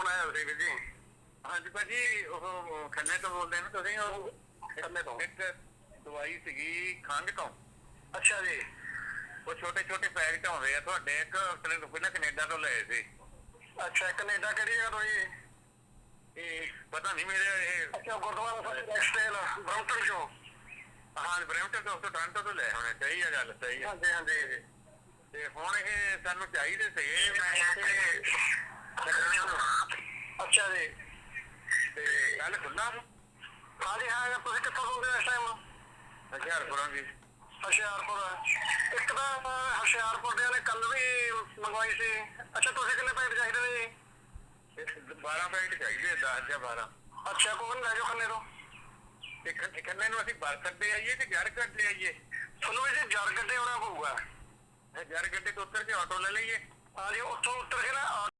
Phone ਆਇਆ ਸੀ ਵੀਰ ਜੀ। ਹਾਂਜੀ ਭਾਜੀ ਉਹ ਖੰਨੇ ਤੋਂ ਬੋਲਦੇ ਨੇ ਤੁਸੀਂ ਉਹ? ਖੰਨੇ ਤੋਂ। ਇੱਕ ਦਵਾਈ ਸੀਗੀ ਖੰਘ ਤੋਂ। ਅੱਛਾ ਜੀ। ਉਹ ਛੋਟੇ ਛੋਟੇ ਪੈਕਟ ਆਉਂਦੇ ਆ ਤੁਹਾਡੇ ਇੱਕ ਤੋਂ ਪਹਿਲਾਂ ਕੈਨੇਡਾ ਤੋਂ ਲਏ ਸੀ। ਅੱਛਾ ਕੈਨੇਡਾ ਕਿਹੜੀ ਜਗ੍ਹਾ ਤੋਂ ਜੀ? ਇਹ ਪਤਾ ਨਹੀਂ ਮੇਰੇ ਇਹ ਅੱਛਾ ਗੁਰਦੁਆਰਾ ਸਾਹਿਬ ਟੈਕਸਟਾਈਲ ਬ੍ਰੌਂਟਨ ਚੋਂ। ਹਾਂ ਬ੍ਰੈਂਟਨ ਤੋਂ ਟੋਰਾਂਟੋ ਤੋਂ ਲੈ ਹੋਣੇ ਸਹੀ ਆ ਗੱਲ ਸਹੀ ਆ। ਹਾਂਜੀ ਹਾਂਜੀ। ਤੇ ਹੁਣ ਇਹ ਸਾਨੂੰ ਚਾਹੀਦੇ ਸੀਗੇ ਮੈਂ ਅੱਛਾ ਜੀ ਤੇ ਕੱਲ ਖੁੱਲਾ ਹਾਂਜੀ ਹਾਂ ਤੁਸੀਂ ਕਿੱਥੋਂ ਬੋਲਦੇ ਹੋ ਇਸ ਟਾਈਮ ਹਜ਼ਾਰਪੁਰਾਂ ਦੀ ਹੁਸ਼ਿਆਰਪੁਰ। ਇੱਕ ਤਾਂ ਹੁਸ਼ਿਆਰਪੁਰ ਦੇ ਨੇ ਕੱਲ ਵੀ ਮੰਗਵਾਈ ਸੀ। ਅੱਛਾ ਤੁਸੀਂ ਕਿੰਨੇ ਪੈਕਟ ਚਾਹੀਦੇ ਨੇ ਜੀ? ਇਹ 12 ਪੈਕਟ ਚਾਹੀਦੇ 10 ਜਾਂ 12 ਅੱਛਾ ਕੋਈ ਨੀ, ਲੈ ਜਾਓ ਖੰਨੇ ਤੋਂ। ਤੇ ਖੰਨੇ ਨੂੰ ਅਸੀਂ ਬੱਸ ਅੱਡੇ ਆਈਏ ਕਿ ਜਰ ਅੱਡੇ ਆਈਏ? ਤੁਹਾਨੂੰ ਵੀ ਜੀ ਜਰ ਗੱਡੇ ਆਉਣਾ ਪਊਗਾ। ਜਰ ਗੱਡੇ ਤੋਂ ਉੱਤਰ ਕੇ ਆਟੋ ਲੈ ਲਈਏ। ਹਾਂਜੀ ਉੱਥੋਂ ਉੱਤਰ ਕੇ ਨਾ